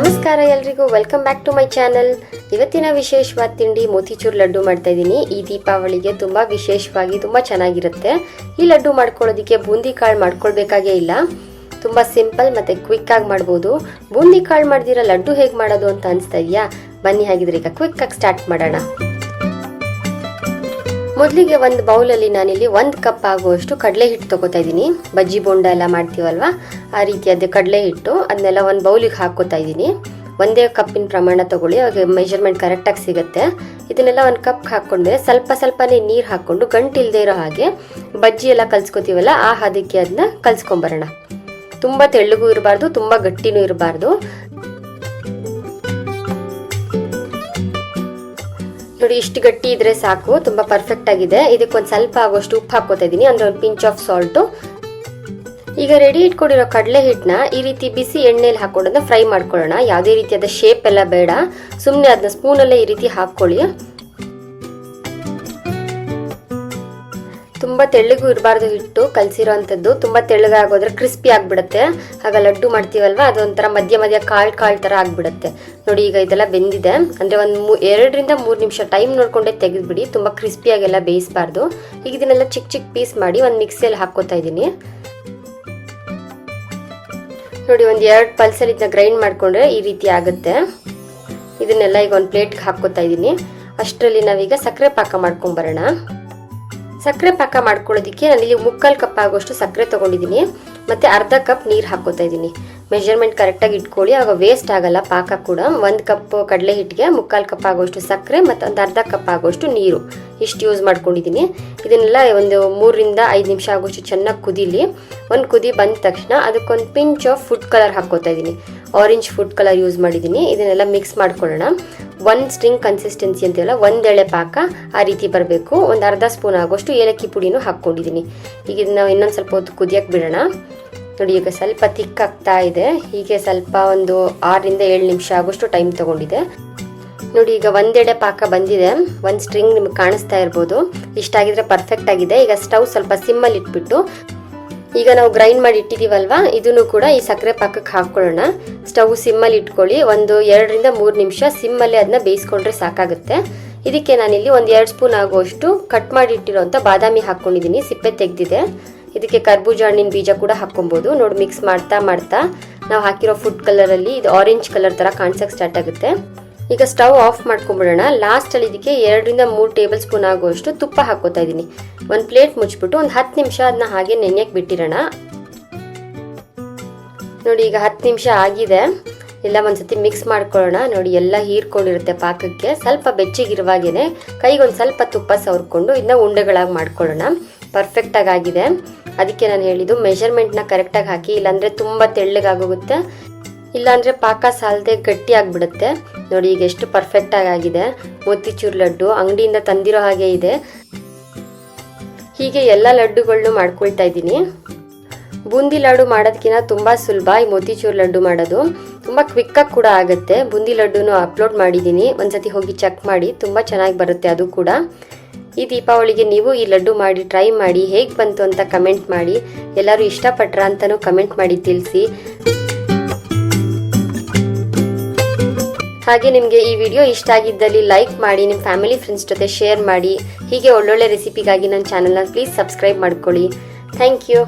ನಮಸ್ಕಾರ ಎಲ್ರಿಗೂ. Welcome back to my channel ಇವತ್ತಿನ ವಿಶೇಷವಾದ ತಿಂಡಿ ಮೋತಿಚೂರ್ ಲಡ್ಡು ಮಾಡ್ತಾ ಇದ್ದೀನಿ. ಈ ದೀಪಾವಳಿಗೆ ತುಂಬ ವಿಶೇಷವಾಗಿ ತುಂಬ ಚೆನ್ನಾಗಿರುತ್ತೆ. ಈ ಲಡ್ಡು ಮಾಡ್ಕೊಳ್ಳೋದಕ್ಕೆ ಬೂಂದಿ ಕಾಳು ಮಾಡ್ಕೊಳ್ಬೇಕಾಗೇ ಇಲ್ಲ. ತುಂಬ ಸಿಂಪಲ್ ಮತ್ತು ಕ್ವಿಕ್ಕಾಗಿ ಮಾಡ್ಬೋದು. ಬೂಂದಿ ಕಾಳು ಮಾಡ್ದಿರೋ ಲಡ್ಡು ಹೇಗೆ ಮಾಡೋದು ಅಂತ ಅನಿಸ್ತಾ ಇದೆಯಾ? ಬನ್ನಿ ಹಾಗಿದ್ರೆ ಈಗ ಕ್ವಿಕ್ಕಾಗಿ ಸ್ಟಾರ್ಟ್ ಮಾಡೋಣ. ಮೊದಲಿಗೆ ಒಂದು ಬೌಲಲ್ಲಿ ನಾನಿಲ್ಲಿ ಒಂದು ಕಪ್ ಆಗುವಷ್ಟು ಕಡಲೆ ಹಿಟ್ಟು ತಗೋತಾ ಇದ್ದೀನಿ. ಬಜ್ಜಿ ಬೋಂಡ ಎಲ್ಲ ಮಾಡ್ತೀವಲ್ವ? ಆ ರೀತಿಯಾದ ಕಡಲೆ ಹಿಟ್ಟು ಅದನ್ನೆಲ್ಲ ಒಂದು ಬೌಲಿಗೆ ಹಾಕೋತಾ ಇದ್ದೀನಿ. ಒಂದೇ ಕಪ್ಪಿನ ಪ್ರಮಾಣ ತಗೊಳ್ಳಿ, ಅವಾಗ ಮೆಜರ್ಮೆಂಟ್ ಕರೆಕ್ಟಾಗಿ ಸಿಗುತ್ತೆ. ಇದನ್ನೆಲ್ಲ ಒಂದು ಕಪ್ ಹಾಕ್ಕೊಂಡ್ರೆ ಸ್ವಲ್ಪ ಸ್ವಲ್ಪನೇ ನೀರು ಹಾಕ್ಕೊಂಡು ಇಲ್ಲದೆ ಇರೋ ಹಾಗೆ ಬಜ್ಜಿ ಎಲ್ಲ ಕಲ್ಸ್ಕೊತೀವಲ್ಲ, ಆ ಹದಕ್ಕೆ ಅದನ್ನ ಕಲ್ಸ್ಕೊಂಬರೋಣ. ತುಂಬ ತೆಳ್ಳಗೂ ಇರಬಾರ್ದು, ತುಂಬ ಗಟ್ಟಿನೂ ಇರಬಾರ್ದು. ನೋಡಿ, ಇಷ್ಟು ಗಟ್ಟಿ ಇದ್ರೆ ಸಾಕು, ತುಂಬಾ ಪರ್ಫೆಕ್ಟ್ ಆಗಿದೆ. ಇದಕ್ಕೆ ಒಂದು ಸ್ವಲ್ಪ ಆಗೋಷ್ಟು ಉಪ್ಪು ಹಾಕೋತಾ ಇದ್ದೀನಿ, ಅಂದ್ರೆ ಒಂದು ಪಿಂಚ್ ಆಫ್ ಸಾಲ್ಟು ಈಗ ರೆಡಿ ಇಟ್ಕೊಂಡಿರೋ ಕಡಲೆ ಹಿಟ್ಟನ್ನ ಈ ರೀತಿ ಬಿಸಿ ಎಣ್ಣೆಯಲ್ಲಿ ಹಾಕೊಂಡು ಫ್ರೈ ಮಾಡ್ಕೊಳ್ಳೋಣ. ಯಾವುದೇ ರೀತಿಯಾದ ಶೇಪ್ ಎಲ್ಲ ಬೇಡ. ಸುಮ್ಮನೆ ಅದನ್ನ ಸ್ಪೂನಲ್ಲೇ ಈ ರೀತಿ ಹಾಕ್ಕೊಳ್ಳಿ. ತುಂಬ ತೆಳ್ಳಗೂ ಇರಬಾರ್ದು ಹಿಟ್ಟು ಕಲಸಿರೋ ಅಂಥದ್ದು ತುಂಬ ತೆಳ್ಳಗಾಗೋದ್ರೆ ಕ್ರಿಸ್ಪಿ ಆಗಿಬಿಡುತ್ತೆ. ಆಗ ಲಡ್ಡು ಮಾಡ್ತೀವಲ್ವ? ಅದೊಂಥರ ಮಧ್ಯ ಮಧ್ಯ ಕಾಳು ಕಾಳು ಥರ ಆಗಿಬಿಡುತ್ತೆ. ನೋಡಿ ಈಗ ಇದೆಲ್ಲ ಬೆಂದಿದೆ. ಅಂದರೆ ಒಂದು ಮೂ, ಎರಡರಿಂದ ಮೂರು ನಿಮಿಷ ಟೈಮ್ ನೋಡಿಕೊಂಡೇ ತೆಗೆದುಬಿಡಿ. ತುಂಬ ಕ್ರಿಸ್ಪಿಯಾಗೆಲ್ಲ ಬೇಯಿಸಬಾರ್ದು. ಈಗ ಇದನ್ನೆಲ್ಲ ಚಿಕ್ಕ ಚಿಕ್ಕ ಪೀಸ್ ಮಾಡಿ ಒಂದು ಮಿಕ್ಸಿಯಲ್ಲಿ ಹಾಕ್ಕೋತಾ ಇದ್ದೀನಿ. ನೋಡಿ ಒಂದು ಎರಡು ಪಲ್ಸಲ್ಲಿ ಇದನ್ನ ಗ್ರೈಂಡ್ ಮಾಡಿಕೊಂಡ್ರೆ ಈ ರೀತಿ ಆಗುತ್ತೆ. ಇದನ್ನೆಲ್ಲ ಈಗ ಒಂದು ಪ್ಲೇಟ್ಗೆ ಹಾಕ್ಕೋತಾ ಇದ್ದೀನಿ. ಅಷ್ಟರಲ್ಲಿ ನಾವೀಗ ಸಕ್ಕರೆ ಪಾಕ ಮಾಡ್ಕೊಂಬರೋಣ. ಸಕ್ಕರೆ ಪಾಕ ಮಾಡ್ಕೊಳ್ಳೋದಕ್ಕೆ ನಾನಿಲ್ಲಿ ಮುಕ್ಕಾಲು ಕಪ್ ಆಗೋಷ್ಟು ಸಕ್ಕರೆ ತೊಗೊಂಡಿದ್ದೀನಿ. ಮತ್ತು ಅರ್ಧ ಕಪ್ ನೀರು ಹಾಕೋತಾ ಇದ್ದೀನಿ. ಮೆಷರ್ಮೆಂಟ್ ಕರೆಕ್ಟಾಗಿ ಇಟ್ಕೊಳ್ಳಿ. ಆಗ ವೇಸ್ಟ್ ಆಗಲ್ಲ ಪಾಕ ಕೂಡ. ಒಂದು ಕಪ್ ಕಡಲೆ ಹಿಟ್ಟಿಗೆ ಮುಕ್ಕಾಲು ಕಪ್ ಆಗೋಷ್ಟು ಸಕ್ಕರೆ ಮತ್ತು ಒಂದು ಅರ್ಧ ಕಪ್ ಆಗೋಷ್ಟು ನೀರು. ಇಷ್ಟು ಯೂಸ್ ಮಾಡ್ಕೊಂಡಿದ್ದೀನಿ. ಇದನ್ನೆಲ್ಲ ಒಂದು ಮೂರರಿಂದ ಐದು ನಿಮಿಷ ಆಗೋಷ್ಟು ಚೆನ್ನಾಗಿ ಕುದೀಲಿ. ಒಂದು ಕುದಿ ಬಂದ ತಕ್ಷಣ ಅದಕ್ಕೊಂದು ಪಿಂಚ್ ಆಫ್ ಫುಡ್ ಕಲರ್ ಹಾಕೋತಾ ಇದ್ದೀನಿ. ಆರೆಂಜ್ ಫುಡ್ ಕಲರ್ ಯೂಸ್ ಮಾಡಿದ್ದೀನಿ ಇದನ್ನೆಲ್ಲ ಮಿಕ್ಸ್ ಮಾಡ್ಕೊಳ್ಳೋಣ. ಒಂದು ಸ್ಟ್ರಿಂಗ್ ಕನ್ಸಿಸ್ಟೆನ್ಸಿ ಅಂತೀವಲ್ಲ ಒಂದೆಳೆ ಪಾಕ ಆ ರೀತಿ ಬರಬೇಕು. ಒಂದು ಅರ್ಧ ಸ್ಪೂನ್ ಆಗೋಷ್ಟು ಏಲಕ್ಕಿ ಪುಡಿನೂ ಹಾಕ್ಕೊಂಡಿದ್ದೀನಿ ಈಗ ಇದನ್ನ ಇನ್ನೊಂದು ಸ್ವಲ್ಪ ಹೊತ್ತು ಕುದಿಯಕ್ಕೆ ಬಿಡೋಣ. ನೋಡಿ, ಈಗ ಸ್ವಲ್ಪ ತಿಕ್ಕಾಗ್ತಾ ಇದೆ. ಹೀಗೆ ಸ್ವಲ್ಪ ಒಂದು ಆರರಿಂದ ಏಳು ನಿಮಿಷ ಆಗೋಷ್ಟು ಟೈಮ್ ತಗೊಂಡಿದೆ. ನೋಡಿ, ಈಗ ಒಂದೆಡೆ ಪಾಕ ಬಂದಿದೆ. ಒಂದು ಸ್ಟ್ರಿಂಗ್ ನಿಮ್ಗೆ ಕಾಣಿಸ್ತಾ ಇರ್ಬೋದು. ಇಷ್ಟಾಗಿದ್ರೆ ಪರ್ಫೆಕ್ಟ್ ಆಗಿದೆ. ಈಗ ಸ್ಟವ್ ಸ್ವಲ್ಪ ಸಿಮ್ಮಲ್ಲಿ ಇಟ್ಬಿಟ್ಟು ಈಗ ನಾವು ಗ್ರೈಂಡ್ ಮಾಡಿ ಇಟ್ಟಿದ್ದೀವಲ್ವಾ ಇದನ್ನು ಕೂಡ ಈ ಸಕ್ಕರೆ ಪಾಕಕ್ಕೆ ಹಾಕೊಳ್ಳೋಣ ಸ್ಟವ್ ಸಿಮ್ಮಲ್ಲಿ ಇಟ್ಕೊಳ್ಳಿ. ಒಂದು ಎರಡರಿಂದ ಮೂರು ನಿಮಿಷ ಸಿಮ್ಮಲ್ಲಿ ಅದನ್ನ ಬೇಯಿಸ್ಕೊಂಡ್ರೆ ಸಾಕಾಗುತ್ತೆ. ಇದಕ್ಕೆ ನಾನಿಲ್ಲಿ ಒಂದು ಎರಡು ಸ್ಪೂನ್ ಆಗುವಷ್ಟು ಕಟ್ ಮಾಡಿ ಇಟ್ಟಿರೋಂಥ ಬಾದಾಮಿ ಹಾಕ್ಕೊಂಡಿದ್ದೀನಿ ಸಿಪ್ಪೆ ತೆಗೆದಿದೆ. ಇದಕ್ಕೆ ಕರ್ಬೂಜ ಹಣ್ಣಿನ ಬೀಜ ಕೂಡ ಹಾಕ್ಕೊಬೋದು. ನೋಡಿ ಮಿಕ್ಸ್ ಮಾಡ್ತಾ ಮಾಡ್ತಾ ನಾವು ಹಾಕಿರೋ ಫುಡ್ ಕಲರಲ್ಲಿ ಇದು ಆರೆಂಜ್ ಕಲರ್ ಥರ ಕಾಣಿಸೋಕೆ ಸ್ಟಾರ್ಟ್ ಆಗುತ್ತೆ. ಈಗ ಸ್ಟವ್ ಆಫ್ ಮಾಡ್ಕೊಂಬಿಡೋಣ. ಲಾಸ್ಟಲ್ಲಿ ಇದಕ್ಕೆ ಎರಡರಿಂದ ಮೂರು ಟೇಬಲ್ ಸ್ಪೂನ್ ಆಗುವಷ್ಟು ತುಪ್ಪ ಹಾಕೋತಾ ಇದ್ದೀನಿ. ಒಂದು ಪ್ಲೇಟ್ ಮುಚ್ಚಿಬಿಟ್ಟು ಒಂದು ಹತ್ತು ನಿಮಿಷ ಅದನ್ನ ಹಾಗೆ ನೆನೆಯಕ್ಕೆ ಬಿಟ್ಟಿರೋಣ. ನೋಡಿ, ಈಗ ಹತ್ತು ನಿಮಿಷ ಆಗಿದೆ. ಎಲ್ಲ ಒಂದ್ಸತಿ ಮಿಕ್ಸ್ ಮಾಡ್ಕೊಳ್ಳೋಣ. ನೋಡಿ, ಎಲ್ಲ ಹೀರ್ಕೊಂಡಿರುತ್ತೆ ಪಾಕಕ್ಕೆ. ಸ್ವಲ್ಪ ಬೆಚ್ಚಗಿರುವಾಗೇನೆ ಕೈಗೆ ಒಂದು ಸ್ವಲ್ಪ ತುಪ್ಪ ಸವರ್ಕೊಂಡು ಇದನ್ನ ಉಂಡೆಗಳಾಗಿ ಮಾಡ್ಕೊಳ್ಳೋಣ. ಪರ್ಫೆಕ್ಟಾಗಿ ಆಗಿದೆ. ಅದಕ್ಕೆ ನಾನು ಹೇಳಿದ್ದು ಮೆಷರ್ಮೆಂಟ್ನ ಕರೆಕ್ಟಾಗಿ ಹಾಕಿ, ಇಲ್ಲಾಂದರೆ ತುಂಬ ತೆಳ್ಳಗಾಗೋಗುತ್ತೆ ಇಲ್ಲಾಂದರೆ ಪಾಕ ಸಾಲದೆ ಗಟ್ಟಿ ಆಗಿಬಿಡುತ್ತೆ. ನೋಡಿ ಈಗ ಎಷ್ಟು ಪರ್ಫೆಕ್ಟಾಗಿ ಆಗಿದೆ. ಮೋತಿಚೂರ್ ಲಡ್ಡು ಅಂಗಡಿಯಿಂದ ತಂದಿರೋ ಹಾಗೆ ಇದೆ. ಹೀಗೆ ಎಲ್ಲ ಲಡ್ಡುಗಳನ್ನು ಮಾಡ್ಕೊಳ್ತಾ ಇದ್ದೀನಿ. ಬೂಂದಿ ಲಾಡು ಮಾಡೋದಕ್ಕಿಂತ ತುಂಬ ಸುಲಭ ಈ ಮೋತಿಚೂರ್ ಲಡ್ಡು ಮಾಡೋದು. ತುಂಬ ಕ್ವಿಕ್ಕಾಗಿ ಕೂಡ ಆಗುತ್ತೆ. ಬೂಂದಿ ಲಡ್ಡುನು ಅಪ್ಲೋಡ್ ಮಾಡಿದ್ದೀನಿ. ಒಂದ್ಸತಿ ಹೋಗಿ ಚೆಕ್ ಮಾಡಿ ತುಂಬ ಚೆನ್ನಾಗಿ ಬರುತ್ತೆ ಅದು ಕೂಡ. ಈ ದೀಪಾವಳಿಗೆ ನೀವು ಈ ಲಡ್ಡು ಮಾಡಿ ಟ್ರೈ ಮಾಡಿ, ಹೇಗೆ ಬಂತು ಅಂತ ಕಮೆಂಟ್ ಮಾಡಿ. ಎಲ್ಲರೂ ಇಷ್ಟಪಟ್ರ ಅಂತಲೂ ಕಮೆಂಟ್ ಮಾಡಿ ತಿಳಿಸಿ. ಹಾಗೆ ನಿಮಗೆ ಈ ವಿಡಿಯೋ ಇಷ್ಟ ಆಗಿದ್ದಲ್ಲಿ ಲೈಕ್ ಮಾಡಿ ನಿಮ್ಮ ಫ್ಯಾಮಿಲಿ ಫ್ರೆಂಡ್ಸ್ ಜೊತೆ ಶೇರ್ ಮಾಡಿ. ಹೀಗೆ ಒಳ್ಳೊಳ್ಳೆ ರೆಸಿಪಿಗಾಗಿ ನನ್ನ ಚಾನಲ್ನ ಪ್ಲೀಸ್ ಸಬ್ಸ್ಕ್ರೈಬ್ ಮಾಡ್ಕೊಳ್ಳಿ. Thank you.